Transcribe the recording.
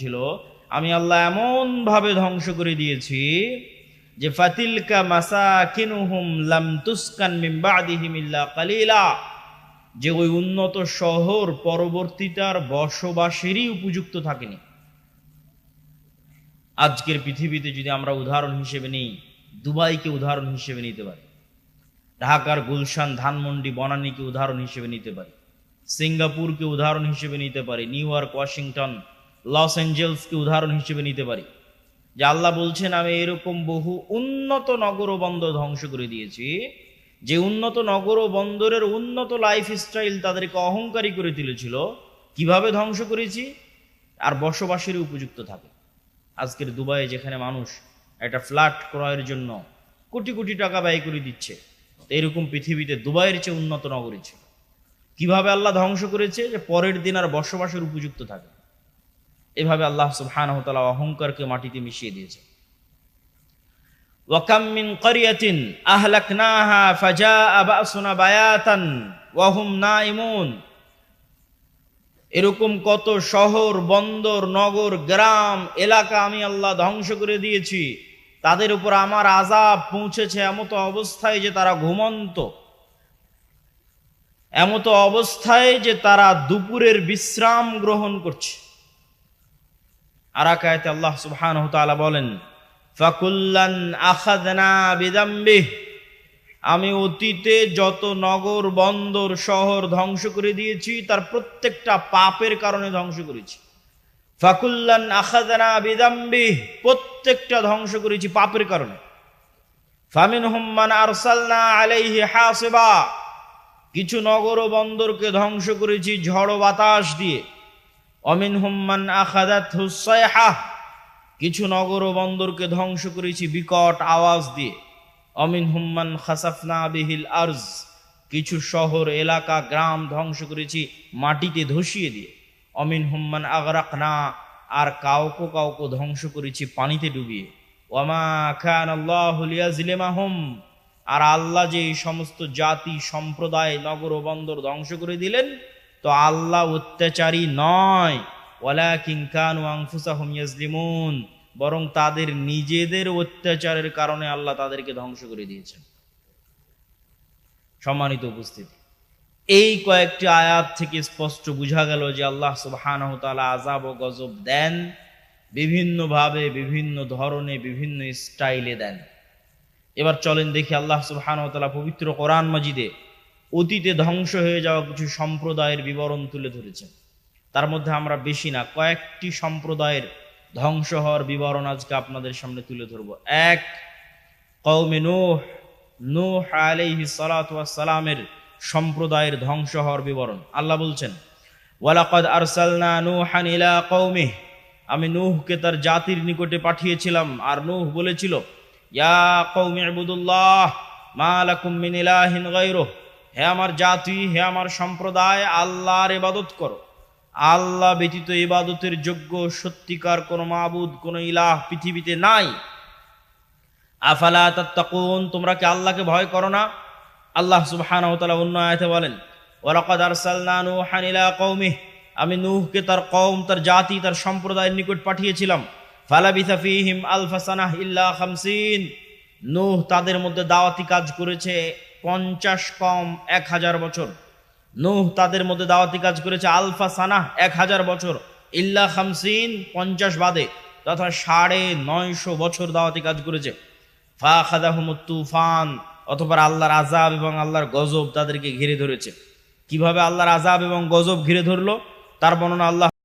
ছিল, আমি আল্লাহ এমন ভাবে ধ্বংস করে দিয়েছি যে, ফাতিলকা মাসাকিনুহুম লাম তুসকান মিন বাদিহিম ইল্লা কালিলা। যে ওই উন্নত শহর পরবর্তীতার বসবাসেরই উপযুক্ত থাকেনি। আজকের পৃথিবীতে যদি আমরা উদাহরণ হিসেবে নিই, দুবাইকে উদাহরণ হিসেবে নিতে পারি। ঢাকার গুলশান, ধানমন্ডি, বনানীকে উদাহরণ হিসেবে নিতে পারি। সিঙ্গাপুরকে উদাহরণ হিসেবে নিতে পারি। নিউ ইয়র্ক, ওয়াশিংটন লস অ্যাঞ্জেলসকে উদাহরণ হিসেবে নিতে পারি। যে আল্লাহ বলছেন, আমি এরকম বহু উন্নত নগর ও বন্দর ধ্বংস করে দিয়েছি, যে উন্নত নগর ও বন্দরের উন্নত লাইফ স্টাইল তাদেরকে অহংকারী করে তুলেছিল। কীভাবে ধ্বংস করেছি? আর বসবাসের উপযুক্ত থাকে। আজকের দুবাইয়ে যেখানে মানুষ একটা ফ্ল্যাট ক্রয়ের জন্য কোটি কোটি টাকা ব্যয় করে দিচ্ছে এরকম পৃথিবীতে দুবাইয়ের চেয়ে উন্নত নগরী ছিল। কীভাবে আল্লাহ ধ্বংস করেছে? যে পরের দিন আর বসবাসের উপযুক্ত থাকে। এভাবে আল্লাহ সুবহানাহু অহংকারকে মাটিতে মিশিয়ে দিয়েছে হুম নাইমুন এরকম কত শহর, বন্দর, নগর, গ্রাম, এলাকা আমি আল্লাহ ধ্বংস করে দিয়েছি। তাদের উপর আমার আজাব পৌঁছেছে এমতো অবস্থায় যে তারা ঘুমন্ত। এমতো অবস্থায় যে তারা দুপুরের বিশ্রাম গ্রহণ করছে। আর আকায়তে আল্লাহ সুবহানাহু ওয়া বলেন, ফাকুল্লান আখাযনা বিদাম্বিহ আমি অতীতে যত নগর, বন্দর, শহর ধ্বংস করে দিয়েছি, তার প্রত্যেকটা পাপের কারণে ধ্বংস করেছি। ফাকুল্লান আখাদানা বিদাম্বিহ প্রত্যেকটা ধ্বংস করেছি পাপের কারণে। ফামিন হুম্মান আরসালনা আলাইহি হাসিবা কিছু নগর বন্দরকে ধ্বংস করেছি ঝড় বাতাস দিয়ে। অমিন হুম্মান আখাদাত হুসাইহা কিছু নগর ও বন্দরকে ধ্বংস করেছি বিকট আওয়াজ দিয়ে। অমিন হুম্মান খাসাফনা বিহিল আরজ। কিছু শহর, এলাকা, গ্রাম ধ্বংস করেছি মাটিতে ধসিয়ে দিয়ে। অমিন হুম্মান আগরাক না আর কাউকে কাউকে ধ্বংস করেছি পানিতে ডুবিয়ে। ওয়ামা খান আল্লাহ লিয়াজলিমাহুম আর আল্লাহ যে এই সমস্ত জাতি, সম্প্রদায়, নগর ও বন্দর ধ্বংস করে দিলেন তো আল্লাহ অত্যাচারী নয়। ওয়ালা কিংকানু বরং তাদের নিজেদের অত্যাচারের কারণে আল্লাহ তাদেরকে ধ্বংস করে দিয়েছেন। সম্মানিত উপস্থিতি, এই কয়েকটি আয়াত থেকে স্পষ্ট বোঝা গেল যে আল্লাহ সুবহানাহু তাআলা আযাব ও গজব দেন, বিভিন্নভাবে, বিভিন্ন ধরনে, বিভিন্ন স্টাইলে দেন। এবার চলেন দেখি আল্লাহ সুবহানাহু তাআলা পবিত্র কোরআন মাজিদে অতীতে ধ্বংস হয়ে যাওয়া কিছু সম্প্রদায়ের বিবরণ তুলে ধরেছেন তার মধ্যে আমরা বেশি না, কয়েকটি সম্প্রদায়ের ধ্বংস হওয়ার বিবরণ আজকে আপনাদের সামনে তুলে ধরব। এক কৌমে নূহ। নূহ আলাইহি সালামের সম্প্রদায়ের ধ্বংস হওয়ার বিবরণ। আল্লাহ বলছেন, ওয়ালাকাদ আরসালনা নূহান ইলা কৌমিহ আমি নুহকে তার জাতির নিকটে পাঠিয়েছিলাম, আর নূহ বলেছিল, ইয়া কৌমি ইবুদুল্লাহ, মা লাকুম মিন ইলাহিন গায়রুহ। হে আমার জাতি, হে আমার সম্প্রদায়, আল্লাহর ইবাদত করো। আল্লাহ ব্যতীত ইবাদতের যোগ্য সত্যিকার কোনো মাবুদ, কোনো ইলাহ পৃথিবীতে নাই। আফালা তাত্তাকুন, তোমরা কি আল্লাহকে ভয় করো না? আল্লাহ সুবহানাহু ওয়া তাআলা অন্য আয়াতে বলেন, ওয়ালাকাদ আরসালনা নূহান ইলা কওমিহ আমি নূহকে তার কওম, তার জাতি, তার সম্প্রদায়ের নিকট পাঠিয়েছিলাম। ফালাবিথা ফীহিম আলফা সানাহ ইল্লা খামসিন। নূহ তাদের মধ্যে দাওয়াতি কাজ করেছে পঞ্চাশ কম এক হাজার বছর। নূহ তাদের মধ্যে দাওয়াতি কাজ করেছে আলফা সানাহ এক হাজার বছর। ইল্লা খামসিন পঞ্চাশ বাদে, তথা সাড়ে নয়শো বছর দাওয়াতি কাজ করেছে। ফা খাদাহুমুত তুফান অথবা আল্লাহর আজাব এবং আল্লাহর গজব তাদেরকে ঘিরে ধরেছে। কীভাবে আল্লাহর আজাব এবং গজব ঘিরে ধরলো? তার বর্ণনা আল্লাহ